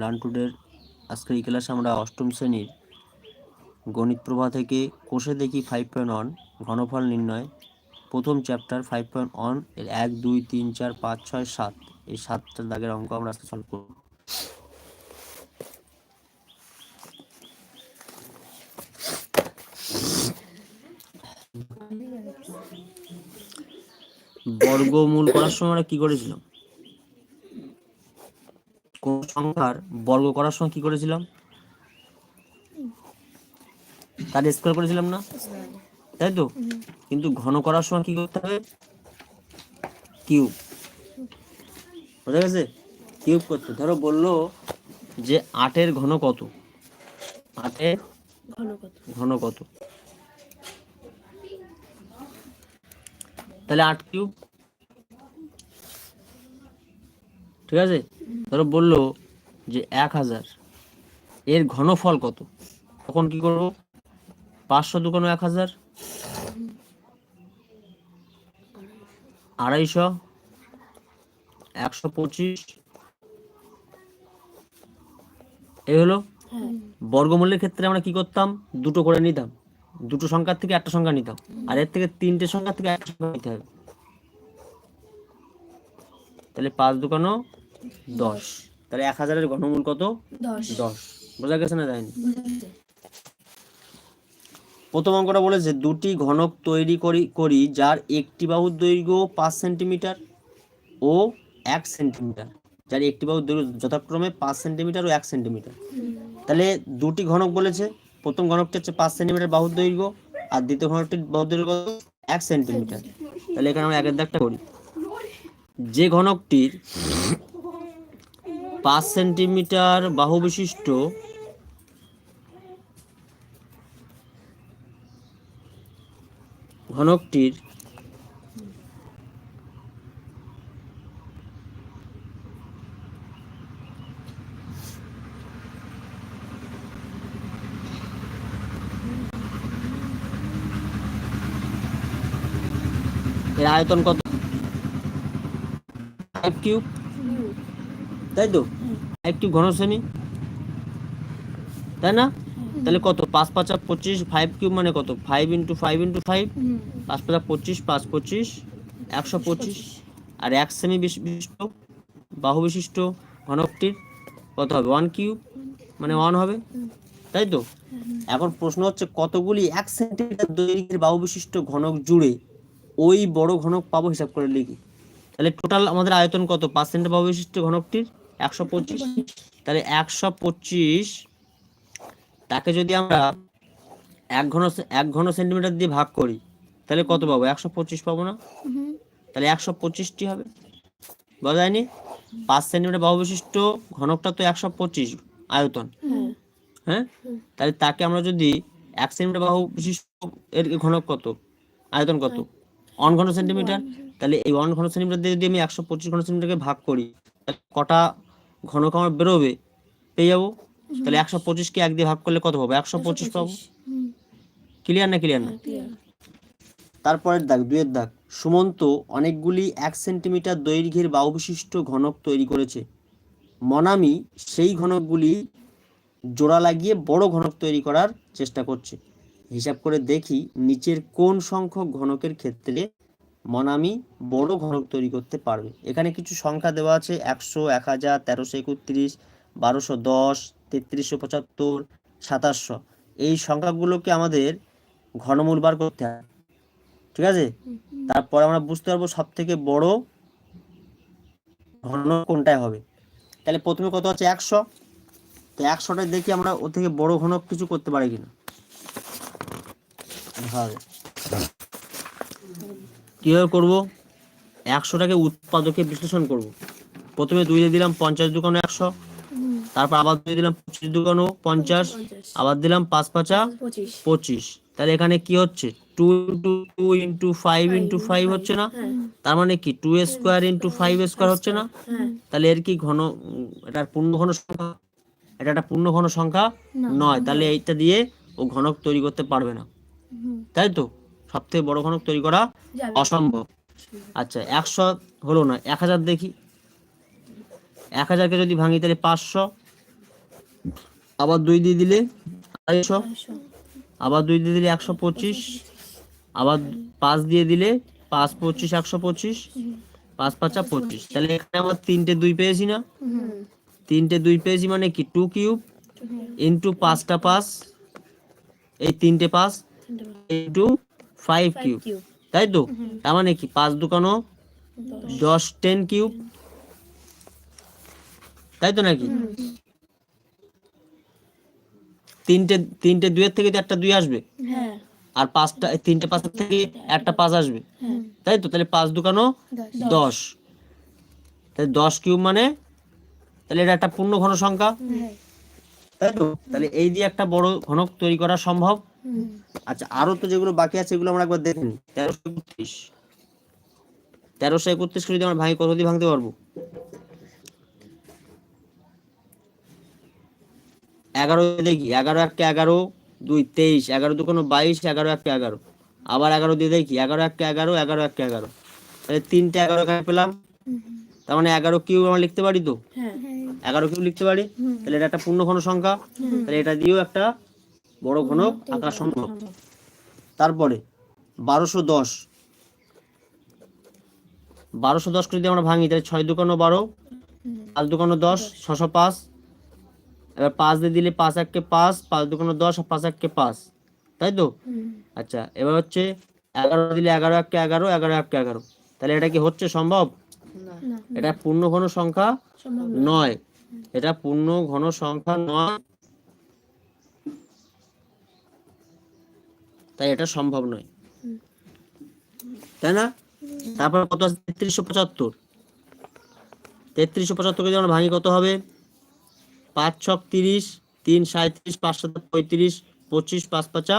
লান্টুডের আজকের এই ক্লাসে আমরা অষ্টম শ্রেণির গণিত প্রভা থেকে কোষে দেখি ফাইভ পয়েন্ট ওয়ান ঘনফল নির্ণয়। প্রথম চ্যাপ্টার ফাইভ পয়েন্ট ওয়ানের এক, দুই, তিন, চার, পাঁচ, ছয়, সাত। এই সাতটা দাগের অঙ্ক আমরা আজকে সলভ করব। বর্গমূল করার সময় আমরা কি করেছিলাম? সংখ্যার বর্গ করার সময় কি করেছিলাম? তার স্কোয়ার করেছিলাম না? তাই তো? কিন্তু ঘন করার সময় কি করতে হবে? কিউব। বোঝা গেছে? কিউব করতে। ধরো বলল যে আটের ঘন কত? আটের ঘন কত? ঘন কত? তাহলে আট কিউব। ঠিক আছে? ধরো বলল যে এক হাজার এর ঘনফল কত? তখন কি করব? পাঁচশো দুকানো এক হাজার আড়াইশো একশো পঁচিশ। এই হলো হ্যাঁ। বর্গমূলের ক্ষেত্রে আমরা কি করতাম? দুটো করে নিতাম। দুটো সংখ্যার থেকে একটা সংখ্যা নিতাম। আর এর থেকে তিনটে সংখ্যা থেকে একটা সংখ্যা নিতে হবে। তাহলে পাঁচ দুকানো দশ। তাহলে এক হাজারের ঘনমূল কত? দশ। দশ। বোঝা গেছে না যায়নি প্রথম অঙ্কটা বলেছে দুটি ঘনক তৈরি করি করি যার একটি বাহুর দৈর্ঘ্য পাঁচ সেন্টিমিটার ও এক সেন্টিমিটার। যার একটি বাহুর দৈর্ঘ্য যথাক্রমে পাঁচ সেন্টিমিটার ও এক সেন্টিমিটার। তাহলে দুটি ঘনক বলেছে প্রথম ঘনকটি হচ্ছে পাঁচ সেন্টিমিটার বাহুর দৈর্ঘ্য আর দ্বিতীয় ঘনকটির বাহুর দৈর্ঘ্য এক সেন্টিমিটার। তাহলে এখানে আমরা একের দাগটা করি। যে ঘনকটির পাঁচ সেন্টিমিটার বাহু বিশিষ্ট ঘনকটির এর আয়তন কত? কিউব তাই তো? ফাইভ কিউব ঘনশ্রেণী তাই না? তাহলে কত? পাঁচ পাঁচা পঁচিশ ফাইভ কিউব মানে কত? Five into five into five পাঁচ পাঁচা পঁচিশ পাঁচ পঁচিশ একশো পঁচিশ। আর এক সেমি বিশিষ্ট বাহু বিশিষ্ট ঘনকটির কত হবে? ওয়ান কিউব মানে ওয়ান হবে? তাই তো? এখন প্রশ্ন হচ্ছে কতগুলি এক সেন্টিমিটার দৈর্ঘ্যের বাহু বিশিষ্ট ঘনক জুড়ে ওই বড় ঘনক পাবো? হিসাব করে লিখি। তাহলে টোটাল আমাদের আয়তন কত? পাঁচ সেন্টিমিটার বাহু বিশিষ্ট ঘনকটির একশো পঁচিশ? তাহলে একশো পঁচিশ, তাকে যদি আমরা এক ঘন এক ঘন সেন্টিমিটার দিয়ে ভাগ করি, তাহলে কত পাবো? একশো পঁচিশ পাবো না? তাহলে একশো পঁচিশটি হবে। বলা যায়নি পাঁচ সেন্টিমিটার বাহু বিশিষ্ট ঘনকটা তো একশো পঁচিশ, আয়তন। হ্যাঁ? তাহলে তাকে আমরা যদি এক সেন্টিমিটার বাহু বিশিষ্ট এর ঘনক কত? আয়তন কত? অন ঘন সেন্টিমিটার। তাহলে এই অন ঘন সেন্টিমিটার দিয়ে যদি আমি একশো পঁচিশ ঘন সেন্টিমিটারকে ভাগ করি কটা ঘনক আমার বেরোবে পেয়ে যাব? তাহলে একশো পঁচিশকে এক দিয়ে ভাগ করলে কত পাবো একশো পঁচিশ পাবো? ক্লিয়ার না ক্লিয়ার না? তারপরের দাগ দুয়ের দাগ। সুমন্ত অনেকগুলি এক সেন্টিমিটার দৈর্ঘ্যের বাহু বিশিষ্ট ঘনক তৈরি করেছে। মনামি সেই ঘনকগুলি জোড়া লাগিয়ে বড় ঘনক তৈরি করার চেষ্টা করছে। হিসাব করে দেখি নিচের কোন সংখ্যক ঘনকের ক্ষেত্রে মনামি বড় ঘনক তৈরি করতে পারবে। এখানে কিছু সংখ্যা দেওয়া আছে একশো এক হাজার তেরোশো একত্রিশ বারোশো দশ তেত্রিশশো পঁচাত্তর সাতাশশো। এই সংখ্যাগুলোকে আমাদের ঘনমূল বার করতে হবে। ঠিক আছে? তারপরে আমরা বুঝতে পারব সব থেকে বড় ঘন কোনটায় হবে। তাহলে প্রথমে কত আছে? একশো। তো একশোটা দেখি আমরা ও থেকে বড় ঘনক কিছু করতে পারি কিনা। ভাবে কীভাবে করব? একশোটাকে উৎপাদকে বিশ্লেষণ করব। প্রথমে দুই দিয়ে দিলাম পঞ্চাশ দোকানো একশো। তারপর আবার দুই দিলাম পঁচিশ দোকানো পঞ্চাশ। আবার দিলাম পাঁচ পাঁচা পঁচিশ। তাহলে এখানে কি হচ্ছে? Two into two into five into five হচ্ছে না? হ্যাঁ। তার মানে কি? Two square into five square হচ্ছে না? হ্যাঁ। তাহলে এর কি ঘন এটার পূর্ণ ঘন সংখ্যা? এটা একটা পূর্ণ ঘন সংখ্যা নয়। তাহলে এইটা দিয়ে ও ঘনক তৈরি করতে পারবে না। তাই তো? সব থেকে বড় ঘনক তৈরি করা অসম্ভব। আচ্ছা একশো হলো না এক হাজার দেখি। এক হাজারকে যদি ভাঙি তাহলে পাঁচশো। আবার দুই দিয়ে দিলে আড়াইশো। আবার দুই দিয়ে দিলে একশো পঁচিশ। আবার পাঁচ দিয়ে দিলে পাঁচ পঁচিশ একশো পঁচিশ। পাঁচ পাঁচা পঁচিশ। তাহলে এখানে আমার তিনটে দুই পেয়েছি না? তিনটে দুই পেয়েছি মানে কি? টু কিউব ইন্টু পাঁচটা পাঁচ। এই তিনটে পাঁচ ইন্টু ফাইভ কিউব তাই তো? তার মানে কি? পাঁচ দুকানো দশ। টেন কিউব তাই তো নাকি? তিনটে তিনটে দুইয়ের থেকে তো একটা দুই আসবে। হ্যাঁ। আর পাঁচটা তিনটে পাঁচের থেকে একটা পাঁচ আসবে। হ্যাঁ। তাই তো? তাহলে পাঁচ দুকানো দশ। দশ। তাহলে দশ কিউব মানে তাহলে এটা একটা পূর্ণ ঘন সংখ্যা। হ্যাঁ। তাই তো? তাহলে এই দিয়ে একটা বড় ঘনক তৈরি করা সম্ভব? আচ্ছা আরও তো যেগুলো বাকি আছে এগুলো আমরা একবার দেখে নিই। তেরোশো একত্রিশ। তেরোশো যদি আমরা ভাঙি কত দিয়ে ভাঙতে পারব? এগারো দেখি। এগারো একটা এগারো দুই তেইশ। এগারো দুকোনো বাইশ এগারো একটা এগারো। আবার এগারো দিয়ে দেখি। এগারো একটা এগারো এগারো একটা এগারো। তাহলে তিনটে এগারো পেলাম। তার মানে এগারো কিউ আমরা লিখতে পারি তো? হ্যাঁ। এগারো কিউ লিখতে পারি। তাহলে এটা একটা পূর্ণ ঘন সংখ্যা। তাহলে এটা দিয়েও একটা বড় ঘনক আঁকা সম্ভব তারপরে বারোশো দশ। বারোশো দশ করে যদি আমরা ভাঙি তাহলে ছয় দুকানো বারো পাঁচ দুকানো দশ ছশো পাঁচ। এবার পাঁচ দিয়ে দিলে পাঁচ এককে পাঁচ পাঁচ দুকানো দশ আর পাঁচ এককে পাঁচ। তাই তো? আচ্ছা এবার হচ্ছে এগারো দিলে এগারো এককে এগারো এগারো এককে এগারো। তাহলে এটা কি হচ্ছে সম্ভব? এটা পূর্ণ ঘন সংখ্যা নয়। এটা পূর্ণ ঘন সংখ্যা নয়। তাই এটা সম্ভব নয়। তাই না? তারপর কত আছে? তেত্রিশশো পঁচাত্তর। তেত্রিশশো পঁচাত্তরকে যখন ভাঙি কত হবে? পাঁচ ছক তিরিশ, তিন সাঁত্রিশ পাঁচ সাত পঁয়ত্রিশ, পঁচিশ, পাঁচ পাঁচা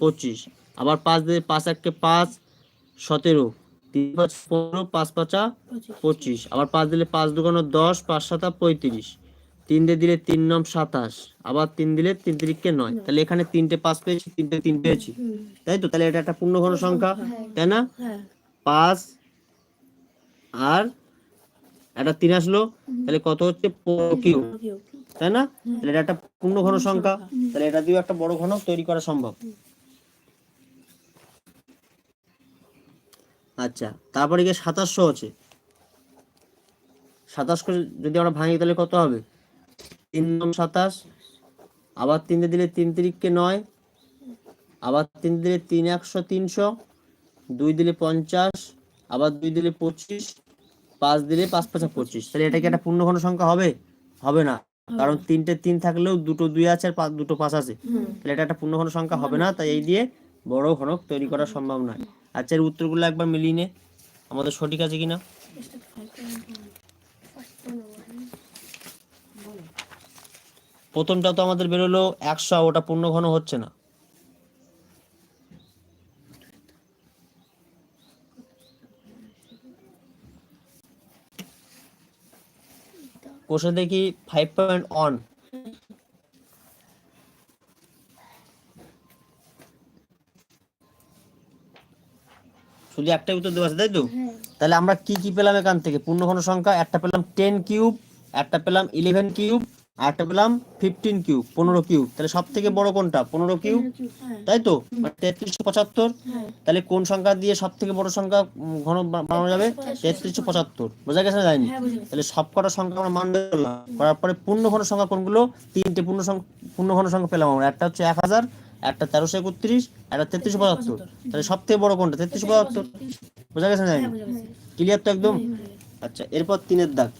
পঁচিশ। আবার পাঁচ দিয়ে পাঁচ এককে পাঁচ, সতেরো। তিন পাঁচ পনেরো পাঁচ পাঁচা পঁচিশ। আবার পাঁচ দিলে পাঁচ দুগুণ দশ পাঁচ সাতা পঁয়ত্রিশ। তিন দিয়ে দিলে তিন নম সাতাশ। আবার তিন দিলে তিন তিরিখকে নয়। তাহলে এখানে তিনটে পাঁচ পেয়েছি তিনটে তিন পেয়েছি। তাই তো? তাহলে এটা একটা পূর্ণ ঘন সংখ্যা তাই না? হ্যাঁ। পাঁচ আর একটা তিন আসলো। তাহলে কত হচ্ছে? কিউ তাই না? তাহলে এটা একটা পূর্ণ ঘন সংখ্যা। তাহলে এটা দিয়েও একটা বড় ঘনক তৈরি করা সম্ভব। আচ্ছা তারপরে গিয়ে সাতাশশো আছে। সাতাশ করে যদি আমরা ভাঙি তাহলে কত হবে? তিন নম সাতাশ আবার তিন দিয়ে দিলে তিন তিরিখকে নয় আবার তিন দিলে তিন একশো তিনশো দুই দিলে পঞ্চাশ আবার দুই দিলে পঁচিশ পাঁচ দিলে পাঁচ পাঁচা পঁচিশ। তাহলে এটা কি একটা পূর্ণ ঘন সংখ্যা হবে? হবে না। কারণ তিনটে তিন থাকলেও দুটো দুই আছে আর দুটো পাঁচ আছে। তাহলে এটা একটা পূর্ণ ঘন সংখ্যা হবে না। তাই এই দিয়ে বড় ঘনক, তৈরি করা সম্ভব নয়। আচ্ছা এর উত্তরগুলো একবার মিলিয়ে নে। আমাদের সঠিক আছে কিনা? প্রথমটা তো আমাদের বেরোলো, একশো ওটা পূর্ণ ঘন হচ্ছে না। কোষে দেখি ফাইভ পয়েন্ট অন শুধু একটাই উত্তর দেওয়া আছে তাই তো? তাহলে আমরা কি কি পেলাম এখান থেকে? পূর্ণঘন সংখ্যা একটা পেলাম টেন কিউব একটা পেলাম ইলেভেন কিউব আর একটা পেলাম ফিফটিন কিউব পনেরো কিউব তাহলে সব থেকে বড় কোনটা? পনেরো কিউব হ্যাঁ। তাই তো? তেত্রিশশো পঁচাত্তর? হ্যাঁ। তাহলে কোন সংখ্যা দিয়ে সব থেকে বড় সংখ্যা ঘন বানানো যাবে? তেত্রিশশো পঁচাত্তর। বোঝা গেছে না হ্যাঁ গেছি তাহলে সব কটা সংখ্যা আমরা মান করলাম। করার পরে পূর্ণ ঘন সংখ্যা কোনগুলো? তিনটে পূর্ণ সংখ্যা পূর্ণ ঘন সংখ্যা পেলাম আমরা। একটা হচ্ছে এক হাজার একটা তেরোশো একত্রিশ একটা তেত্রিশশো পঁচাত্তর। তাহলে সব থেকে বড় কোনটা? তেত্রিশশো পঁচাত্তর। বোঝা গেছে না? হ্যাঁ ক্লিয়ার তো একদম? আচ্ছা এরপর তিনের দাগ।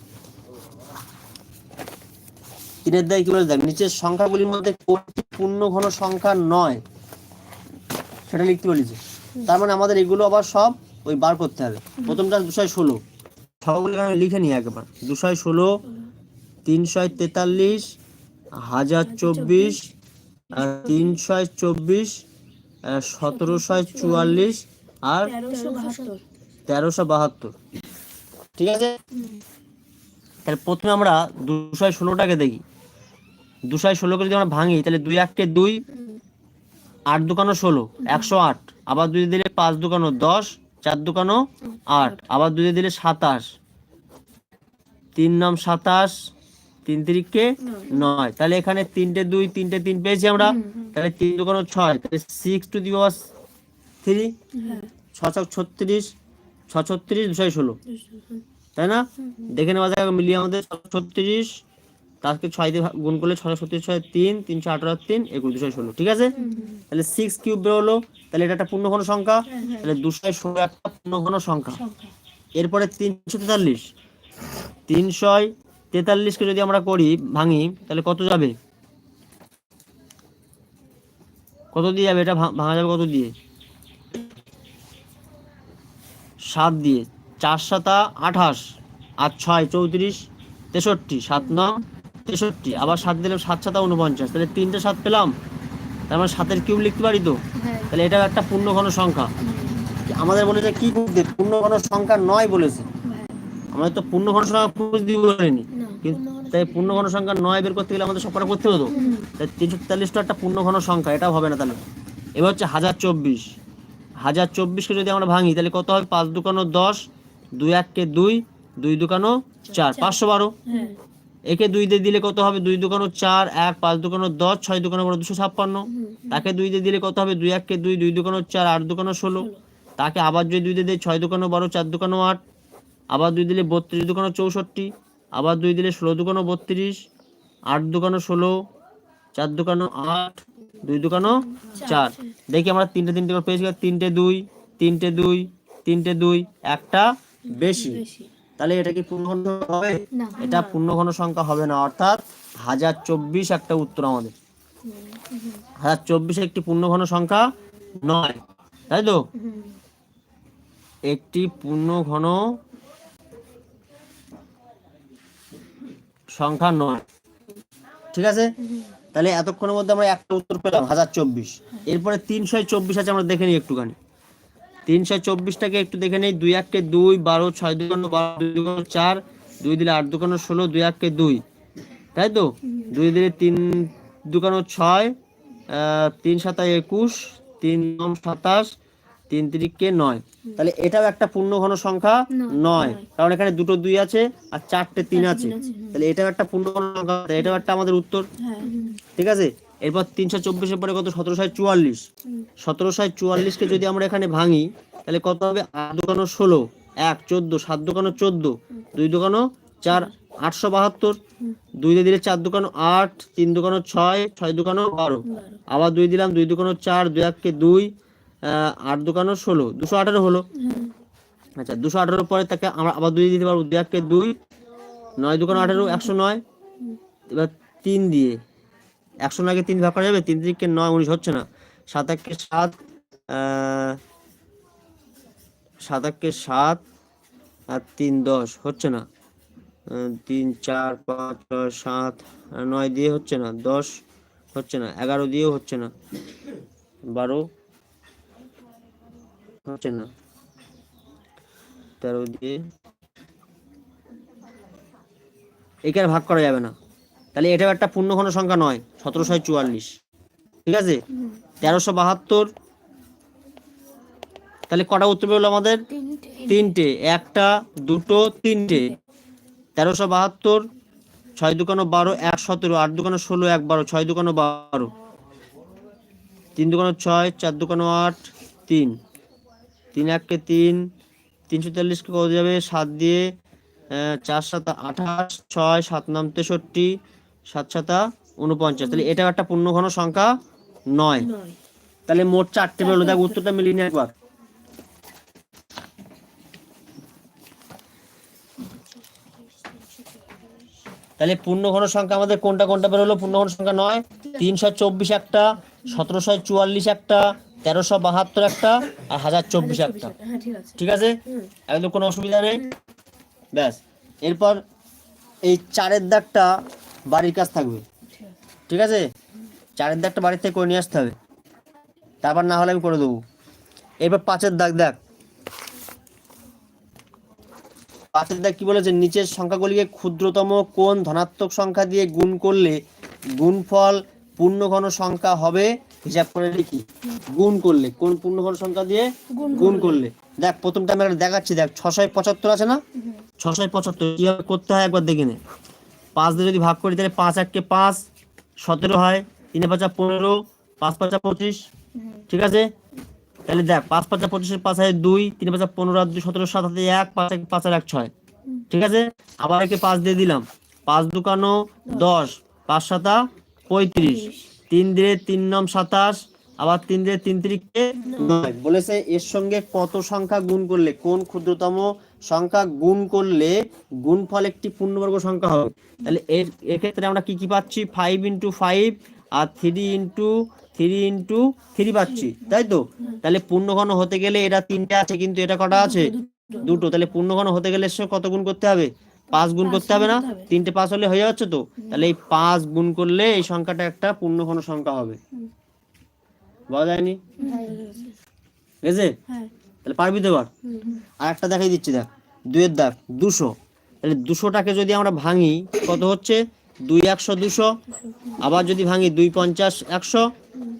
তিনের দাগ কি বলে? দেখ নিচের সংখ্যাগুলির মধ্যে কোনটি পূর্ণ ঘন সংখ্যা নয় সেটা লিখতে বলেছে। তার মানে আমাদের এগুলো আবার সব ওই বার করতে হবে। প্রথমটা দুশয় ষোলো। সবগুলো আমি লিখে নিই একবার। দুশয় ষোলো তিনশয় তেতাল্লিশ হাজার চব্বিশ তিনশয় চব্বিশ সতেরোশয় চুয়াল্লিশ আর তেরোশো বাহাত্তর। ঠিক আছে? তাহলে প্রথমে আমরা দুশো ষোলোটাকে দেখি। দুশো ষোলোকে যদি আমরা ভাঙি তাহলে দুই এককে দুই আট দোকানো ষোলো একশো আট। আবার দুই দিলে পাঁচ দোকানো দশ চার দোকানো আট। আবার দুই দিলে সাতাশ। তিন নাম সাতাশ তিন তিরিককে নয়। তাহলে এখানে তিনটে দুই তিনটে তিন পেয়েছি আমরা। তাহলে তিন দুগুণ ছয় তাহলে six to the power three হ্যাঁ। ছ ছক ছত্রিশ ছ ছত্রিশ দুশো ষোলো। তাই না? দেখে নেওয়া যাক মিলিয়ে আমাদের ছত্রিশ তাকে ছয় দিয়ে গুণ করলে ছশো ছত্রিশ ছয় তিন তিনশো আঠারো তিন একুশ দুশো ষোলো। ঠিক আছে? তাহলে সিক্স কিউব বেরোলো। তাহলে এটা একটা পূর্ণঘন সংখ্যা। তাহলে দুশো ষোলো একটা পূর্ণঘন সংখ্যা। সংখ্যা। এরপরে তিনশো তেতাল্লিশ। তিনশো তেতাল্লিশকে যদি আমরা করি ভাঙি তাহলে কত যাবে? কত দিয়ে যাবে? এটা ভাঙা যাবে কত দিয়ে? সাত দিয়ে। চার সাতা আঠাশ আর ছয় চৌত্রিশ তেষট্টি। সাত নং তেষট্টি। আবার সাত দিলাম সাত সাতা উনপঞ্চাশ তাহলে তিনটে সাত পেলাম। তার মানে সাতের কিউব লিখতে পারি তো? হ্যাঁ। তাহলে এটাও একটা পূর্ণ ঘন সংখ্যা আমাদের বলেছে কি বুঝতে পূর্ণ ঘন সংখ্যা নয় বলেছে। আমাদের তো পূর্ণ ঘন সংখ্যা বলেনি। না পূর্ণ ঘন সংখ্যা নয় বের করতে গেলে আমাদের সবকটা করতে হতো। তাই তিনশো তেতাল্লিশটা একটা পূর্ণঘন সংখ্যা এটাও হবে না তাহলে। এবার হচ্ছে হাজার চব্বিশ। হাজার চব্বিশকে যদি আমরা ভাঙি তাহলে কত হবে? পাঁচ দুকানো দশ দুই এককে দুই দুই দুকানো চার পাঁচশো বারো। হ্যাঁ। একে দুই দিয়ে দিলে কত হবে? দুই দুকানো চার এক পাঁচ দুকানো দশ ছয় দুকানো বড় দুশো ছাপ্পান্ন। তাকে দুই দিয়ে দিলে কত হবে? দুই এককে দুই দুই দুকানো চার আট দুকানো ষোলো। তাকে আবার যদি দুই দিয়ে দেয় ছয় দুকানো বারো চার দুকানো আট। আবার দুই দিলে বত্রিশ দুকানো চৌষট্টি। আবার দুই দিলে ষোলো দুকানো বত্রিশ আট দুকানো ষোলো চার দুকানো আট দুই দুকানো চার। দেখি আমরা তিনটে তিনটে করে পেয়েছি তিনটে দুই তিনটে দুই তিনটে দুই একটা বেশি। তাহলে এটা কি পূর্ণঘন হবে? না। এটা পূর্ণঘন সংখ্যা হবে না অর্থাৎ হাজার চব্বিশ একটা উত্তর আমাদের। হাজার চব্বিশ একটি পূর্ণঘন সংখ্যা নয় তাই তো? একটি পূর্ণঘন সংখ্যা নয়। ঠিক আছে? তাহলে এতক্ষণের মধ্যে আমরা একটা উত্তর পেলাম, হাজার চব্বিশ। এরপরে তিনশো চব্বিশ আছে, আমরা দেখে নিই একটুখানি। তিনশো চব্বিশটাকে একটু দেখে নিই, দুই এককে দুই, বারো, ছয় দুকানো বারো, দুই দুকানো চার, দুই দিলে আট দুকানো ষোলো, দুই এককে দুই। তাই তো? দুই দিলে তিন দুকানো ছয় তিন সাতায় একুশ, তিন নম সাতাশ তিন তিরিককে নয়। তাহলে এটাও একটা পূর্ণ ঘন সংখ্যা নয়। কারণ এখানে দুটো দুই আছে আর চারটে তিন আছে। তাহলে এটাও একটা পূর্ণ ঘন সংখ্যা। এটাও একটা আমাদের উত্তর। হ্যাঁ। ঠিক আছে? এরপর তিনশো চব্বিশের পরে কত? সতেরোশো চুয়াল্লিশ। সতেরোশো চুয়াল্লিশকে যদি আমরা এখানে ভাঙি তাহলে কত হবে? আট দোকানো ষোলো এক চোদ্দ সাত দোকানো চোদ্দ দুই দোকানো চার আটশো বাহাত্তর দুই দিয়ে দিলে চার দোকানো আট তিন দোকানো ছয় ছয় দোকানো বারো। আবার দুই দিলাম দুই দোকানো চার দুই এককে দুই আট দোকানো ষোলো দুশো আঠারো হলো। আচ্ছা দুশো আঠারো পরে তাকে আমরা আবার দুই দিতে পারব দুই এককে দুই নয় দোকানো আঠারো একশো নয়। এবার তিন দিয়ে একশো নয়কে তিন ভাগ করা যাবে তিন দিকে নয় উনিশ হচ্ছে না। সাত একে সাত সাত একে সাত আর তিন দশ হচ্ছে না। তিন চার পাঁচ ছয় সাত নয় দিয়ে হচ্ছে না দশ হচ্ছে না এগারো দিয়েও হচ্ছে না বারো হচ্ছে না। তেরো দিয়ে এখানে ভাগ করা যাবে না। তাহলে এটাও একটা পূর্ণঘন সংখ্যা নয় সতেরোশো চুয়াল্লিশ। ঠিক আছে? তেরোশো বাহাত্তর। তাহলে কটা উত্তর পেল আমাদের? তিনটে। তিনটে। একটা দুটো তিনটে। তেরোশো বাহাত্তর ছয় দুকানো বারো এক সতেরো আট দুকানো ষোলো এক বারো ছয় দুকানো বারো। তিন দুকানো ছয় চার দুকানো আট তিন। তিন এককে তিন তিনশো চল্লিশকে কত যাবে? সাত দিয়ে চার সাত আঠাশ ছয় সাত নাম তেষট্টি সাত সাতা উনপঞ্চাশ তাহলে এটাও একটা পূর্ণঘন সংখ্যা নয়। তাহলে মোট চারটে বেরোলো দেখ উত্তরটা মিলিয়ে একবার। তাহলে পূর্ণঘন সংখ্যা আমাদের কোনটা কোনটা বেরোলো পূর্ণঘন সংখ্যা নয়। তিনশো চব্বিশ একটা সতেরোশো চুয়াল্লিশ একটা তেরোশো বাহাত্তর একটা আর হাজার চব্বিশ একটা। হ্যাঁ ঠিক আছে। একদম কোনো অসুবিধা নেই। ব্যাস। এরপর এই চারের দাগটা বাড়ির কাছ থাকবে। ঠিক আছে? চারের দাগটা বাড়ির থেকে করে নিয়ে আসতে হবে। তারপর না হলে আমি করে দেবো। এরপর পাঁচের দাগ দেখ। পাঁচের দাগ কি বলেছে? নিচের সংখ্যাগুলিকে ক্ষুদ্রতম কোন ধনাত্মক সংখ্যা দিয়ে গুণ করলে গুণফল পূর্ণঘন সংখ্যা হবে হিসাব করে লিখি। গুণ করলে কোন পূর্ণঘন সংখ্যা দিয়ে গুণ করলে। দেখ প্রথমটা আমি একটা দেখাচ্ছি দেখ ছশয় পঁচাত্তর আছে না? ছশয় পঁচাত্তর কীভাবে করতে হয় একবার দেখে নে। পাঁচ দিয়ে যদি ভাগ করি তাহলে পাঁচ এককে পাঁচ সতেরো হয় তিনে পাঁচা পনেরো পাঁচ পাঁচা পঁচিশ ঠিক আছে? তাহলে দেখ পাঁচ পাঁচা পঁচিশের পাঁচ হয় দুই তিনে পাঁচা পনেরো আর দুই সতেরো সাত হাতে এক পাঁচ এক পাঁচ আর এক ছয় ঠিক আছে? আবার একে পাঁচ দিয়ে দিলাম। পাঁচ দুকানো দশ পাঁচ সাতা পঁয়ত্রিশ। তিন দিয়ে তিন নম সাতাশ, আবার তিন দিয়ে তিন নয়। বলেছে এর সঙ্গে কত সংখ্যা গুণ করলে? কোন ক্ষুদ্রতম সংখ্যা গুণ করলে গুণফল একটি পূর্ণবর্গ সংখ্যা হবে? তাহলে এর, এক্ষেত্রে আমরা কি কি পাচ্ছি? ফাইভ ইন্টু ফাইভ আর three into three into three পাচ্ছি, তাই তো? তাহলে পূর্ণঘন হতে গেলে এটা তিনটে আছে, কিন্তু এটা কটা আছে? দুটো। তাহলে পূর্ণঘন হতে গেলে এর সঙ্গে কত গুণ করতে হবে? পাঁচ গুণ করতে হবে না? তিনটে পাঁচ হলে হয়ে যাচ্ছে তো? তাহলে এই পাঁচ গুণ করলে এই সংখ্যাটা একটা পূর্ণঘন সংখ্যা হবে। বলা যায়নি? বুঝেছে হ্যাঁ তাহলে পারবি তো এবার? আর একটা দেখাই দিচ্ছি দেখ। দুইয়ের দাগ দুশো। তাহলে দুশোটাকে যদি আমরা ভাঙি কত হচ্ছে? দুই একশো দুশো। আবার যদি ভাঙি দুই পঞ্চাশ একশো।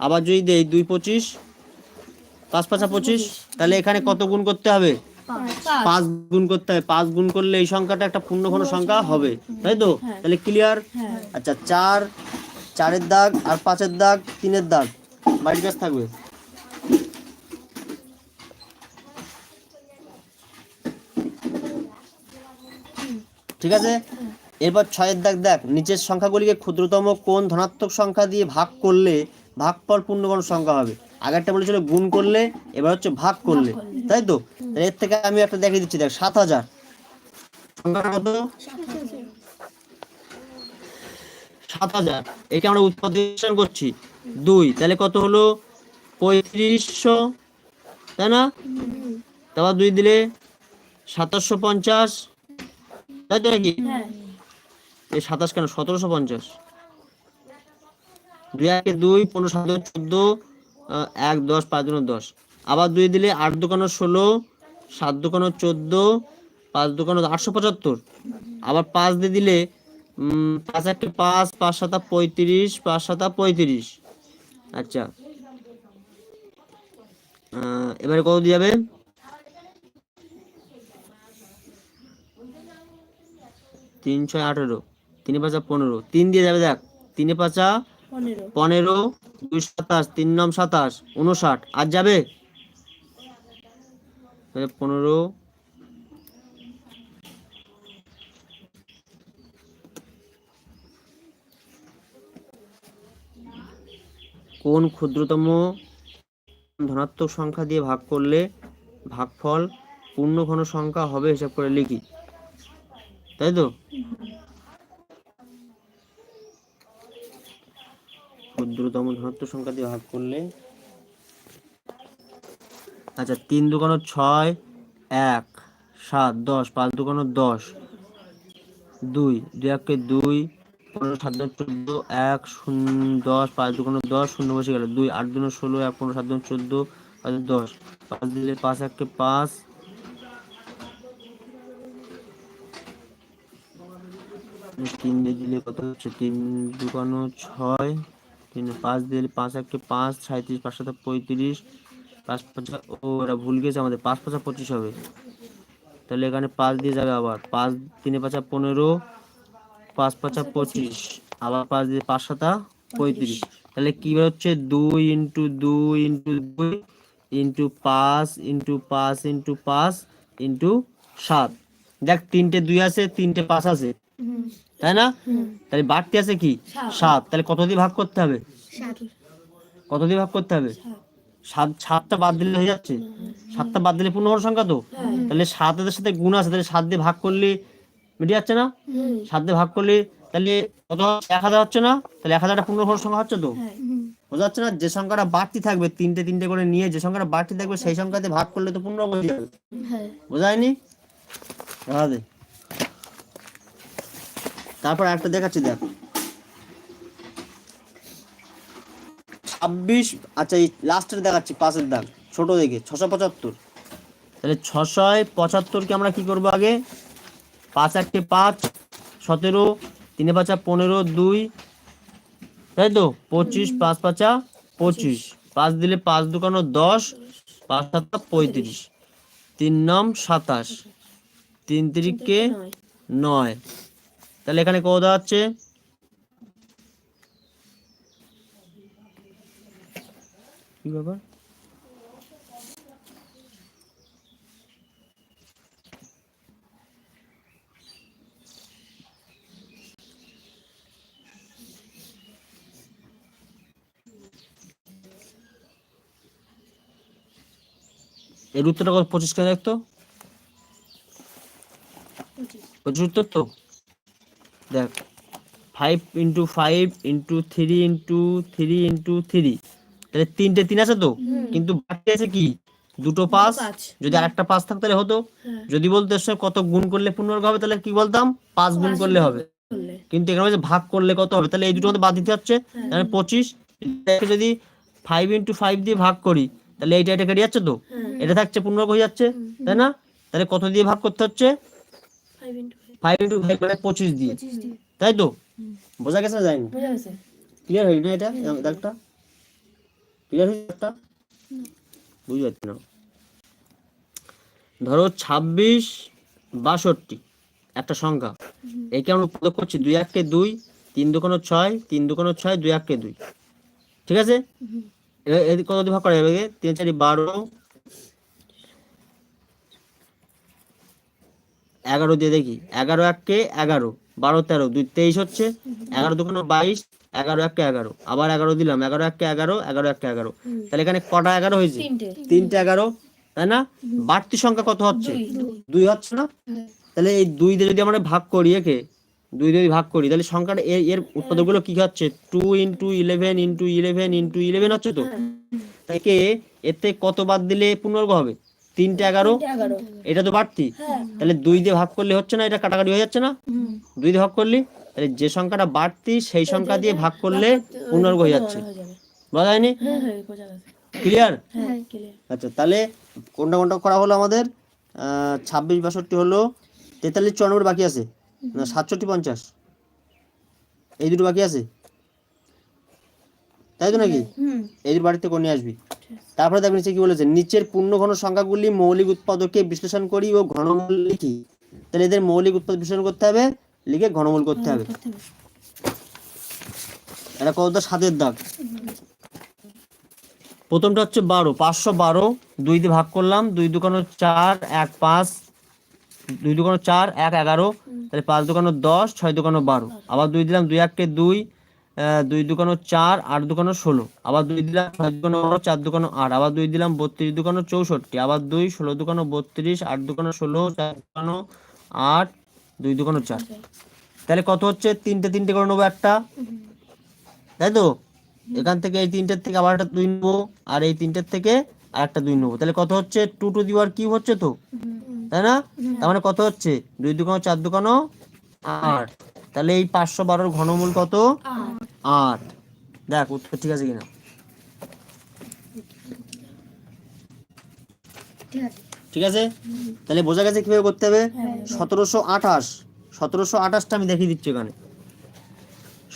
আবার যদি দেই দুই পঁচিশ পাঁচ পাঁচা পঁচিশ। তাহলে এখানে কত গুণ করতে হবে? পাঁচ। গুণ করতে হবে পাঁচ গুণ করলে এই সংখ্যাটা একটা পূর্ণঘন সংখ্যা হবে। তাই তো? তাহলে ক্লিয়ার হ্যাঁ। আচ্ছা চার চারের দাগ আর পাঁচের দাগ তিনের দাগ। বাড়ির কাছে থাকবে? ঠিক আছে? এরপর ছয়ের দাগ দেখ। নিচের সংখ্যাগুলিকে ক্ষুদ্রতম কোন ধনাত্মক সংখ্যা দিয়ে ভাগ করলে ভাগ ভাগফল পূর্ণগণ সংখ্যা হবে। আগেরটা বলেছিল গুণ করলে এবার হচ্ছে ভাগ করলে। তাই তো? এর থেকে আমি একটা দেখিয়ে দিচ্ছি দেখ সাত হাজার। কত? সাত হাজার। এটা আমরা উৎপাদন করছি। দুই। তাহলে কত হলো? পঁয়ত্রিশশো। তাই না? তারপর দুই দিলে সাতাশশো পঞ্চাশ। তাই তো নাকি? হ্যাঁ। এই সাতাশ কেন? সতেরোশো পঞ্চাশ। দুই একে দুই পনেরো সাত চোদ্দ এক, দশ, পাঁচ দুনো দশ। আবার দুই দিলে আট দোকানো ষোলো, সাত দোকানো চোদ্দ, পাঁচ দোকানো আটশো পঁচাত্তর। আবার পাঁচ দিয়ে দিলে পাঁচ একটা পাঁচ পাঁচ সাতা পঁয়ত্রিশ, পাঁচ সাতা পঁয়ত্রিশ। আচ্ছা। এবারে কত দিয়ে যাবে? তিন ছয় আঠেরো, তিনে পাঁচা পনেরো। তিন দিয়ে যাবে দেখ, তিনে পাঁচা পনেরো। দুই সাতাশ, তিন নম সাতাশ উনষাট আর যাবে? পনেরো। কোন ক্ষুদ্রতম ধনাত্মক সংখ্যা দিয়ে ভাগ করলে ভাগফল পূর্ণ ঘন সংখ্যা হবে হিসাব করে লিখি। তাই তো? ক্ষুদ্রতম ধনাত্মক সংখ্যা দিয়ে ভাগ করলে। আচ্ছা তিন দুকানো ছয়, এক, সাত, দশ, পাঁচ দুকানো দশ, দুই দুই একে দুই, পনেরো, সাত দুগুণ চোদ্দ, এক, শূন্য, দশ, পাঁচ দুকানো দশ, শূন্য বসে গেল, দুই, আট দুনো ষোলো, এক, পনেরো, সাত দুগুণ চোদ্দ, পাঁচ দশ, পাঁচ দিলে পাঁচ, একে পাঁচ। তিন দিয়ে দিলে কত হচ্ছে? তিন দুকানো ছয় তিন পাঁচ দিলে পাঁচ একটা পাঁচ সাঁত্রিশ পাঁচ সাথে পঁয়ত্রিশ পাঁচ পাঁচা ও ওরা ভুল গেছে আমাদের পাঁচ পাঁচা পঁচিশ হবে। তাহলে এখানে পাঁচ দিয়ে যাবে আবার। পাঁচ তিনে পাঁচা পনেরো পাঁচ পাঁচা পঁচিশ। আবার পাঁচ দিয়ে পাঁচ সাতা পঁয়ত্রিশ তাহলে কি হচ্ছে? দুই ইন্টু দুই ইন্টু দুই ইন্টু পাঁচ ইন্টু পাঁচ ইন্টু পাঁচ ইন্টু সাত। দেখ তিনটে দুই আছে তিনটে পাঁচ আছে। তাই না? তাহলে বাড়তি আছে কি? সাত। সাত। তাহলে কত দিয়ে ভাগ করতে হবে? কত দিয়ে ভাগ করতে হবে? সাত। সাত সাতটা বাদ দিলে হয়ে যাচ্ছে? সাতটা বাদ দিলে পূর্ণবর্গ সংখ্যা তো? তাহলে সাতের সাথে গুণ আছে তাহলে সাত দিয়ে ভাগ করলে মিটে যাচ্ছে না? সাত দিয়ে ভাগ করলে তাহলে কত? এক হাজার হচ্ছে না? তাহলে এক হাজারটা পূর্ণবর্গ সংখ্যা হচ্ছে তো? হ্যাঁ। বোঝা যাচ্ছে না? যে সংখ্যাটা বাড়তি থাকবে তিনটে তিনটে করে নিয়ে যে সংখ্যাটা বাড়তি থাকবে সেই সংখ্যাতে ভাগ করলে তো পূর্ণবর্গ হয়ে যাবে। হ্যাঁ। বোঝা যায়নি? দে তারপর একটা দেখাচ্ছি দেখ। ছাব্বিশ আচ্ছা এই লাস্টের দেখাচ্ছি পাঁচের দাগ ছোট দেখে ছশো পঁচাত্তর। তাহলে ছশয় পঁচাত্তরকে আমরা কি করব আগে? পাঁচ একটে পাঁচ সতেরো তিনে পাঁচা পনেরো দুই তাই তো? পঁচিশ পাঁচ পাঁচা পঁচিশ। পাঁচ দিলে পাঁচ দুকানো দশ পাঁচ সাতটা পঁয়ত্রিশ। তিন নম সাতাশ। তিন তিরিখকে নয়। তাহলে এখানে কত দেওয়া হচ্ছে? কি ব্যাপার? এর উত্তরটা কত? পঁচিশ কেন দেখতো? পঁচিশ। উত্তর তো? দেখ five into five into three into three into three তাহলে তিনটে তিন আছে তো? কিন্তু বাকি আছে কি? দুটো পাঁচ। যদি আরেকটা পাঁচ থাকতো তাহলে হতো। হ্যাঁ। যদি বলতে কত গুণ করলে পূর্ণবর্গ হবে তাহলে কি বলতাম? পাঁচ গুণ করলে হবে। কিন্তু এখানে বলছে ভাগ করলে কত হবে? তাহলে এই দুটো মধ্যে বাদ দিতে হচ্ছে। তাহলে পঁচিশ। যদি ফাইভ ইন্টু ফাইভ দিয়ে ভাগ করি তাহলে এইটা এটা কেটে যাচ্ছে তো? হ্যাঁ। এটা থাকছে পূর্ণবর্গ হয়ে যাচ্ছে। তাই না? তাহলে কত দিয়ে ভাগ করতে হচ্ছে? ফাইভ ইন্টু মানে পঁচিশ দিয়ে। তাই তো? বোঝা গেছে না ক্লিয়ার হয়নি না এটা? দাগটা? ক্লিয়ার হয়েছে বুঝতে পারছি না। ধরো ছাব্বিশ বাষট্টি একটা সংখ্যা। একে আমরা পদ করছি দুই এককে দুই তিন দুকোনো ছয় তিন দুকোনো ছয় দুই এককে দুই। ঠিক আছে? কত দিয়ে ভাগ করা যাবে? তিন চারি বারো এগারো দিয়ে দেখি। এগারো এককে এগারো বারো তেরো দুই তেইশ হচ্ছে এগারো দুগুণ বাইশ এগারো এককে এগারো। আবার এগারো দিলাম এগারো এককে এগারো এগারো এককে এগারো। তাহলে এখানে কটা এগারো হয়েছে? তিনটে। এগারো তাই না? বাড়তি সংখ্যা কত হচ্ছে? দুই। হচ্ছে না? তাহলে এই দুই দিয়ে যদি আমরা ভাগ করি একে দুই দিয়ে ভাগ করি তাহলে সংখ্যাটা এর এর উৎপাদকগুলো কি হচ্ছে? Two into eleven into eleven into eleven হচ্ছে তো? তাকে এতে কত বাদ দিলে পুনর্গ হবে? তিনটে এগারো? এটা তো বাড়তি? তাহলে দুই দিয়ে ভাগ করলে হচ্ছে না এটা কাটাকাটি হয়ে যাচ্ছে না? দুই দিয়ে ভাগ করলি তাহলে যে সংখ্যাটা বাড়তি সেই সংখ্যা দিয়ে ভাগ করলে পুনর্গ হয়ে যাচ্ছে। হয়ে বোঝা যায়নি? হ্যাঁ হ্যাঁ ক্লিয়ার হ্যাঁ আচ্ছা তাহলে কোনটা কোনটা করা হলো আমাদের? ছাব্বিশ বাষট্টি হলো তেতাল্লিশ চুরানব্বই বাকি আছে? না সাতষট্টি পঞ্চাশ। এই দুটো বাকি আছে? তাই তো নাকি? হুম। এই দুটো বাড়িতে কোনে আসবি? তারপরে দেখবেন নিচে কি বলেছে? নিচের পূর্ণ ঘন সংখ্যাগুলি মৌলিক উৎপাদকে বিশ্লেষণ করি ও ঘনমূল লিখি। তাহলে এদের মৌলিক উৎপাদ বিশ্লেষণ করতে হবে লিখে ঘনমূল করতে হবে। এটা কত? সাতের দাগ। প্রথমটা হচ্ছে বারো পাঁচশো বারো দুই দিয়ে ভাগ করলাম দুই দুকানো চার এক পাঁচ দুই দুকানো চার এক এগারো তাহলে পাঁচ দুকানো দশ ছয় দুকানো বারো। আবার দুই দিলাম দুই এককে দুই দুই দুকানো চার আট দুকানো ষোলো। আবার দুই দিলাম ছয় দুকানো বারো চার দুকানো আট। আবার দুই দিলাম বত্রিশ দুকানো চৌষট্টি। আবার দুই ষোলো দুকানো বত্রিশ আট দুকানো ষোলো চার দুকানো আট দুই দুকানো চার। তাহলে কত হচ্ছে? তিনটে তিনটে করে নেব একটা। তাই তো? এখান থেকে এই তিনটের থেকে আবার একটা দুই নেব আর এই তিনটের থেকে আর একটা দুই নেব। তাহলে কত হচ্ছে? টু টু দিওয়ার কিউব হচ্ছে তো? তাই না? তার মানে কত হচ্ছে? দুই দুকানো চার দুকানো আট। তাহলে এই পাঁচশো বারোর ঘনমূল কত? আট। দেখ উত্তর ঠিক আছে কিনা? ঠিক আছে? তাহলে বোঝা গেছে কীভাবে করতে হবে? সতেরোশো আঠাশ। সতেরোশো আঠাশটা আমি দেখিয়ে দিচ্ছি এখানে।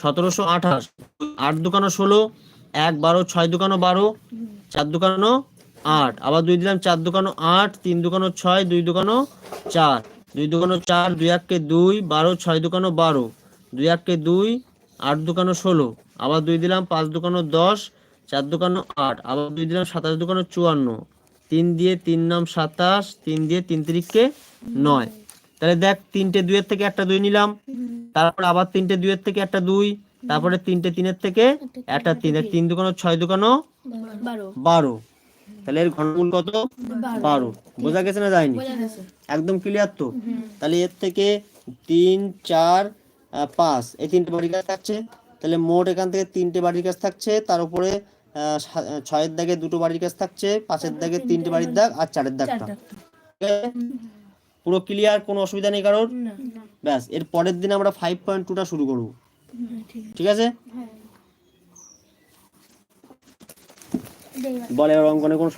সতেরোশো আঠাশ। আট দুকানো ষোলো, এক বারো, ছয় দোকানো বারো, চার দুকানো আট। আবার দুই দিলাম, চার দোকানো আট, তিন দুকানো ছয়, দুই দুকানো চার। দুই দুকানো চার, দুই এককে দুই, বারো, ছয় দুকানো বারো। দুই এককে দুই আট দুকানো ষোলো আবার দুই দিলাম পাঁচ দুকানো দশ চার দুকানো আট আবার দুই দিলাম সাতাশ দুকানো চুয়ান্ন। তিন দিয়ে তিন নাম সাতাশ তিন দিয়ে তিন তিরিখকে নয়। তাহলে দেখ তিনটে দুইয়ের থেকে একটা দুই নিলাম তারপর আবার তিনটে দুইয়ের থেকে একটা দুই তারপরে তিনটে তিনের থেকে একটা তিন তিন দুকানো ছয় দুকানো বারো। তাহলে এর ঘনমূল কত? বারো। বোঝা গেছে না যায়নি? একদম ক্লিয়ার তো? তাহলে এর থেকে তিন চার পাঁচ। এই তিনটে বাড়ির কাজ থাকছে। তাহলে মোট এখান থেকে তিনটে বাড়ির কাজ থাকছে। তার উপরে ছয়ের দাগে দুটো বাড়ির কাজ থাকছে। পাঁচের দাগে তিনটে বাড়ির দাগ আর চারের দাগটা? পুরো ক্লিয়ার কোনো অসুবিধা নেই কারোর? ব্যাস এর পরের দিন আমরা ফাইভ পয়েন্ট টুটা শুরু করব। হ্যাঁ, ঠিক আছে। বলে এবার অঙ্কনে কোনো